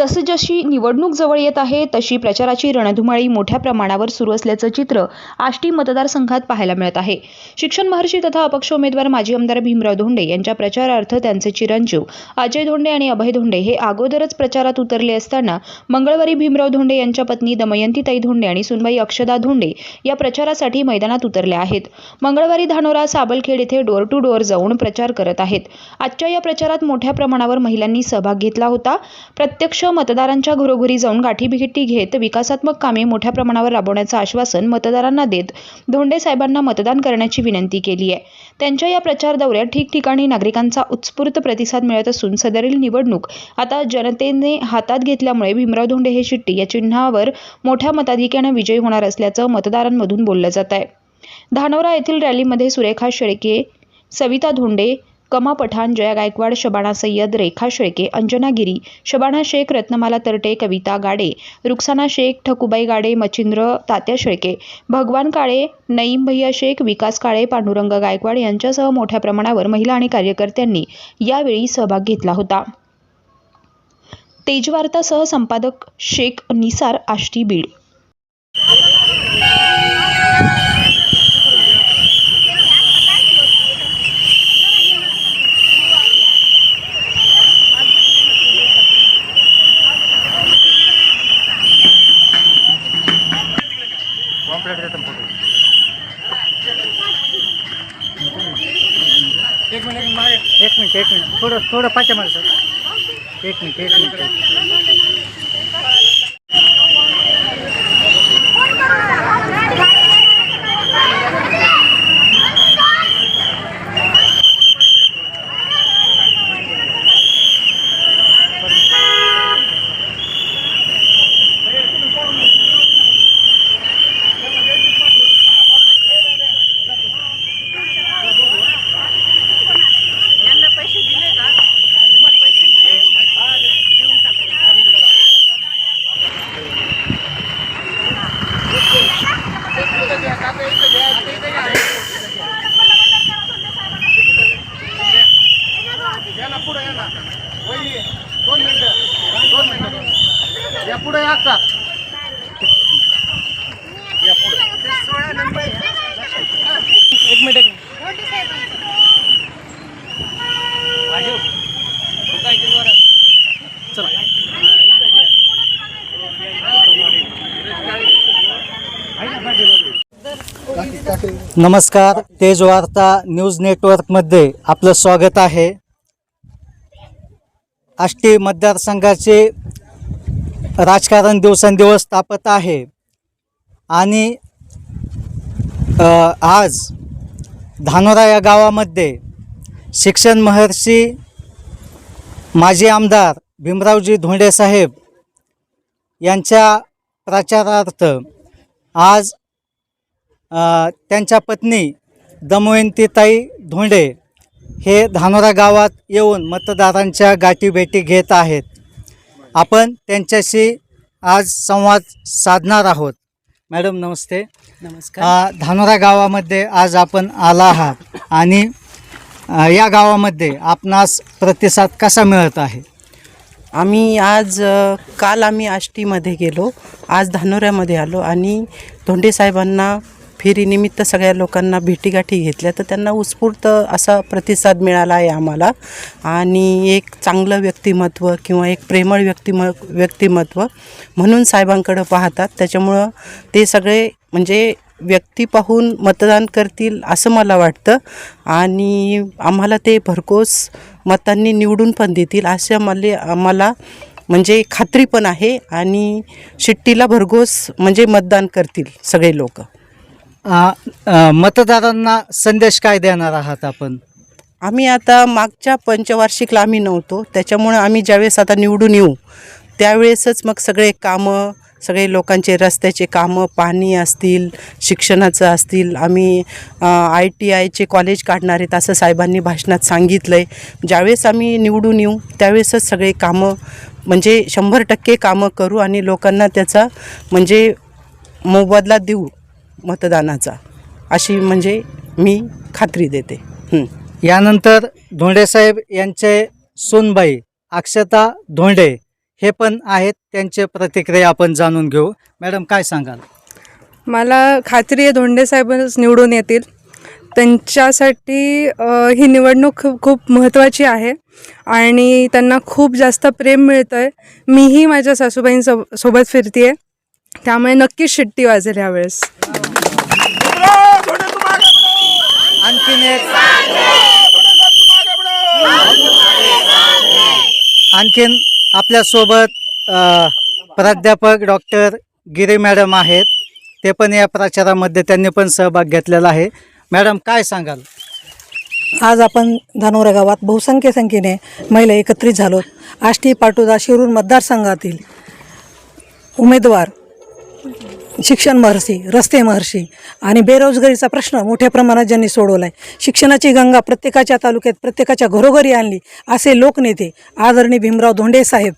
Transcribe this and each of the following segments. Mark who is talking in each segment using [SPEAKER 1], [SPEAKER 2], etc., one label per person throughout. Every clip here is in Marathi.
[SPEAKER 1] जसजशी निवडणूक जवळ येत आहे तशी प्रचाराची रणधुमाळी मोठ्या प्रमाणावर सुरू असल्याचं चित्र आष्टी मतदारसंघात पाहायला मिळत आहे. शिक्षण महर्षी तथा अपक्ष उमेदवार माजी आमदार भीमराव धोंडे यांच्या प्रचारार्थ त्यांचे चिरंजीव अजय धोंडे आणि अभय धोंडे हे अगोदरच प्रचारात उतरले असताना मंगळवारी भीमराव धोंडे यांच्या पत्नी दमयंतीताई धोंडे आणि सुनबाई अक्षदा धोंडे या प्रचारासाठी मैदानात उतरल्या आहेत. मंगळवारी धानोरा साबलखेड येथे डोर टू डोअर जाऊन प्रचार करत आहेत. आजच्या या प्रचारात मोठ्या प्रमाणावर महिलांनी सहभाग घेतला होता. प्रत्यक्ष मतदारांच्या घरोघरी जाऊन गाठीभिटी घेत विकासात्मक कामे मोठ्या प्रमाणावर राबवण्याचं आश्वासन मतदारांना देत धोंडे साहेबांना मतदान करण्याची विनंती केली आहे. त्यांच्या या प्रचार दौऱ्यात ठिकठिकाणी नागरिकांचा उत्स्फूर्त प्रतिसाद मिळत असून सदरील निवडणूक आता जनतेने हातात घेतल्यामुळे भीमराव धोंडे हे शिट्टी या चिन्हावर मोठ्या मताधिक्यानं विजयी होणार असल्याचं मतदारांमधून बोललं जात आहे. धानोरा येथील रॅलीमध्ये सुरेखा शेळके सविता धोंडे कमा पठाण जया गायकवाड शबाना सय्यद रेखा शेळके अंजना गिरी शबाना शेख रत्नमाला तरटे कविता गाडे रुक्साना शेख ठकुबाई गाडे मच्छिंद्र तात्या शेळके भगवान काळे नईम भैया शेख विकास काळे पांडुरंग गायकवाड यांच्यासह मोठ्या प्रमाणावर महिला आणि कार्यकर्त्यांनी यावेळी सहभाग घेतला होता. तेजवार्तासह संपादक शेख निसार आष्टी बीड.
[SPEAKER 2] कॉम्प्लेट देतो फोटो एक मिनिट एक मागे एक मिनिट एक मिनिट थोडं थोडं पाठ्या मला सर पुढे या ना. वहिनी दोन मिनिटं दोन मिनिटं या पुढे या का? या पुढे. एक मिनिट? चला. नमस्कार तेज वार्ता न्यूज नेटवर्कमध्ये आपलं स्वागत आहे. आष्टी मतदारसंघाचे राजकारण दिवसेंदिवस तापत आहे. आणि आज धानोरा या गावामध्ये शिक्षण महर्षी माजी आमदार भीमरावजी धोंडे साहेब यांच्या प्रचारार्थ आज त्यांच्या पत्नी दमयंतीताई धोंडे हे धानोरा गावात येऊन मतदारांच्या गाठीभेटी घेत आहेत. आपण त्यांच्याशी आज संवाद साधणार आहोत. मॅडम नमस्ते.
[SPEAKER 3] नमस्कार.
[SPEAKER 2] धानोरा गावामध्ये आज आपण आला आहात आणि या गावामध्ये आपणास प्रतिसाद कसा मिळत आहे?
[SPEAKER 3] आम्ही आज काल आम्ही आष्टीमध्ये गेलो. आज धानोऱ्यामध्ये आलो आणि धोंडे साहेबांना फेरीनिमित्त सगळ्या लोकांना भेटीगाठी घेतल्या तर त्यांना उत्स्फूर्त असा प्रतिसाद मिळाला आहे आम्हाला. आणि एक चांगलं व्यक्तिमत्व किंवा एक प्रेमळ व्यक्तिम व्यक्तिमत्व म्हणून साहेबांकडं पाहतात. त्याच्यामुळं ते सगळे म्हणजे व्यक्ती पाहून मतदान करतील असं मला वाटतं. आणि आम्हाला ते भरघोस मतांनी निवडून पण देतील अशा मला आम्हाला म्हणजे खात्री पण आहे. आणि शिट्टीला भरघोस म्हणजे मतदान करतील सगळे लोक.
[SPEAKER 2] मतदारांना संदेश काय देणार आहात आपण?
[SPEAKER 3] आम्ही आता मागच्या पंचवार्षिकला आम्ही नव्हतो. त्याच्यामुळं आम्ही ज्यावेळेस आता निवडून येऊ त्यावेळेसच मग सगळे कामं सगळे लोकांचे रस्त्याचे कामं पाणी असतील शिक्षणाचं असतील आम्ही आय टी आयचे कॉलेज काढणार आहेत असं साहेबांनी भाषणात सांगितलं आहे ज्यावेळेस आम्ही निवडून येऊ त्यावेळेसच सगळे कामं म्हणजे शंभर टक्के कामं करू आणि लोकांना त्याचा म्हणजे मोबदला देऊ. मतदानाचा. अशी म्हणजे मी खात्री देते.
[SPEAKER 2] यानंतर धोंडे साहेब यांचे सूनबाई अक्षता धोंडे हे पण आहेत. त्यांचे प्रतिक्रिया आपण जाणून घेऊ. मॅडम काय सांगाल?
[SPEAKER 4] मला खात्री आहे धोंडे साहेबच निवडून येतील. त्यांच्यासाठी ही निवडणूक खूप खूप महत्त्वाची आहे आणि त्यांना खूप जास्त प्रेम मिळतं आहे मीही माझ्या सासूबाईंसो सोबत फिरते आहे त्यामुळे नक्कीच शिट्टी वाजेल यावेळेस.
[SPEAKER 2] आणखीन एक. आणखीन आपल्यासोबत प्राध्यापक डॉक्टर गिरी मॅडम आहेत. ते पण या प्रचारामध्ये त्यांनी पण सहभाग घेतलेला आहे. मॅडम काय सांगाल?
[SPEAKER 5] आज आपण धानोरा गावात बहुसंख्य संख्येने महिला एकत्रित झालो. आष्टी पाटोदा शिरूर मतदारसंघातील उमेदवार शिक्षण महर्षी रस्ते महर्षी आणि बेरोजगारीचा प्रश्न मोठ्या प्रमाणात ज्यांनी सोडवला आहे शिक्षणाची गंगा प्रत्येकाच्या तालुक्यात प्रत्येकाच्या घरोघरी आणली असे लोकनेते आदरणीय भीमराव धोंडे साहेब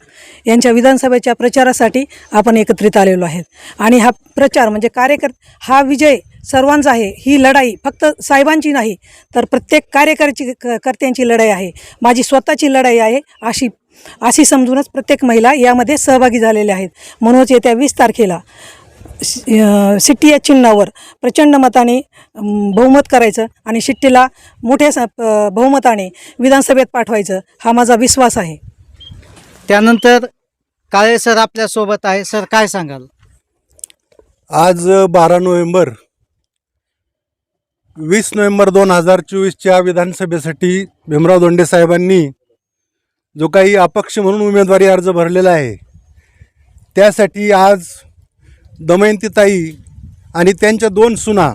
[SPEAKER 5] यांच्या विधानसभेच्या प्रचारासाठी आपण एकत्रित आलेलो आहेत. आणि हा प्रचार म्हणजे कार्यकर हा विजय सर्वांचा आहे. ही लढाई फक्त साहेबांची नाही तर प्रत्येक कार्यकर्ची क- कर्त्यांची लढाई आहे. माझी स्वतःची लढाई आहे अशी अशी समजूनच प्रत्येक महिला यामध्ये सहभागी झालेल्या आहेत. म्हणूनच येत्या वीस तारखेला सिट्टी या चिन्हावर प्रचंड मताने बहुमत करायचं आणि शिट्टीला मोठ्या स बहुमताने विधानसभेत पाठवायचं हा माझा विश्वास आहे.
[SPEAKER 2] त्यानंतर काळे सर आपल्यासोबत आहे. सर काय सांगाल?
[SPEAKER 6] आज बारा नोव्हेंबर वीस नोव्हेंबर दोन हजार चोवीसच्या विधानसभेसाठी भीमराव दोंडे साहेबांनी जो काही अपक्ष म्हणून उमेदवारी अर्ज भरलेला आहे त्यासाठी आज दमयंतीताई आणि त्यांच्या दोन सुना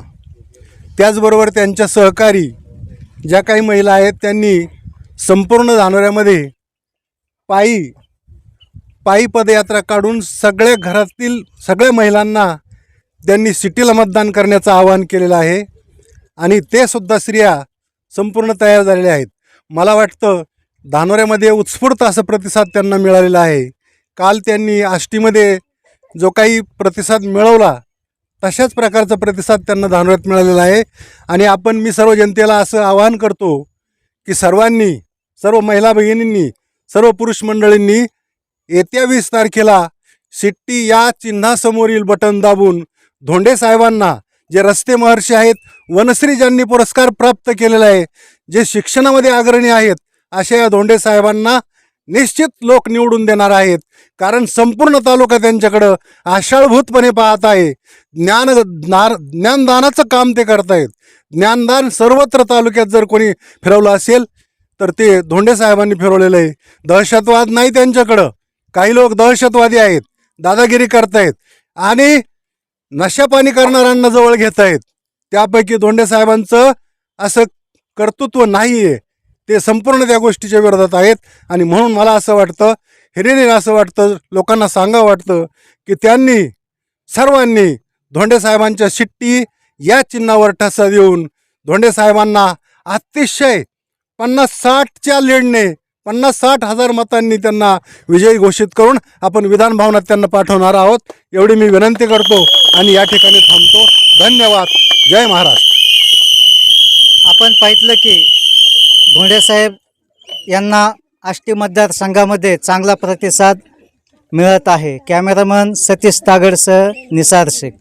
[SPEAKER 6] त्याचबरोबर त्यांच्या सहकारी ज्या काही महिला आहेत त्यांनी संपूर्ण धानोऱ्यामध्ये पायी पायी पदयात्रा काढून सगळ्या घरातील सगळ्या महिलांना त्यांनी सिटीला मतदान करण्याचं आवाहन केलेलं आहे. आणि ते सुद्धा स्त्रिया संपूर्ण तयार झालेल्या आहेत. मला वाटतं धानोऱ्यामध्ये उत्स्फूर्त असं प्रतिसाद त्यांना मिळालेला आहे. काल त्यांनी आष्टीमध्ये जो काही प्रतिसाद मिळवला तशाच प्रकारचा प्रतिसाद त्यांना धानोऱ्यात मिळालेला आहे. आणि आपण मी सर्व जनतेला असं आवाहन करतो की सर्वांनी सर्व महिला भगिनींनी सर्व पुरुष मंडळींनी येत्या वीस तारखेला सिट्टी या चिन्हासमोरील बटन दाबून धोंडे साहेबांना जे रस्ते महर्षी आहेत वनश्री ज्यांनी पुरस्कार प्राप्त केलेला आहे जे शिक्षणामध्ये अग्रणी आहेत अशा या धोंडे साहेबांना निश्चित लोक निवडून देणार आहेत. कारण संपूर्ण तालुका त्यांच्याकडं आशाळभूतपणे पाहत आहे. ज्ञान नार ज्ञानदानाचं काम ते करतायत ज्ञानदान सर्वत्र तालुक्यात जर कोणी फिरवलं असेल तर ते धोंडे साहेबांनी फिरवलेलं आहे. दहशतवाद नाही त्यांच्याकडं. काही लोक दहशतवादी आहेत. दादागिरी करतायत आणि नशापाणी करणाऱ्यांना जवळ घेत आहेत. त्यापैकी धोंडे साहेबांचं असं कर्तृत्व नाही आहे ते संपूर्ण त्या गोष्टीच्या विरोधात आहेत. आणि म्हणून मला असं वाटतं हिरेने असं वाटतं लोकांना सांगावं वाटतं की त्यांनी सर्वांनी धोंडेसाहेबांच्या शिट्टी या चिन्हावर ठसा देऊन धोंडेसाहेबांना अतिशय पन्नास साठच्या लीडने पन्नास साठ हजार मतांनी त्यांना विजयी घोषित करून आपण विधान भवनात त्यांना पाठवणार आहोत. एवढी मी विनंती करतो आणि या ठिकाणी थांबतो. धन्यवाद. जय महाराष्ट्र.
[SPEAKER 2] आपण पाहितलं की भोंडेसाहेब यांना आष्टी मतदारसंघामध्ये चांगला प्रतिसाद मिळत आहे. कॅमेरामन सतीश तागडसह निसार शेख.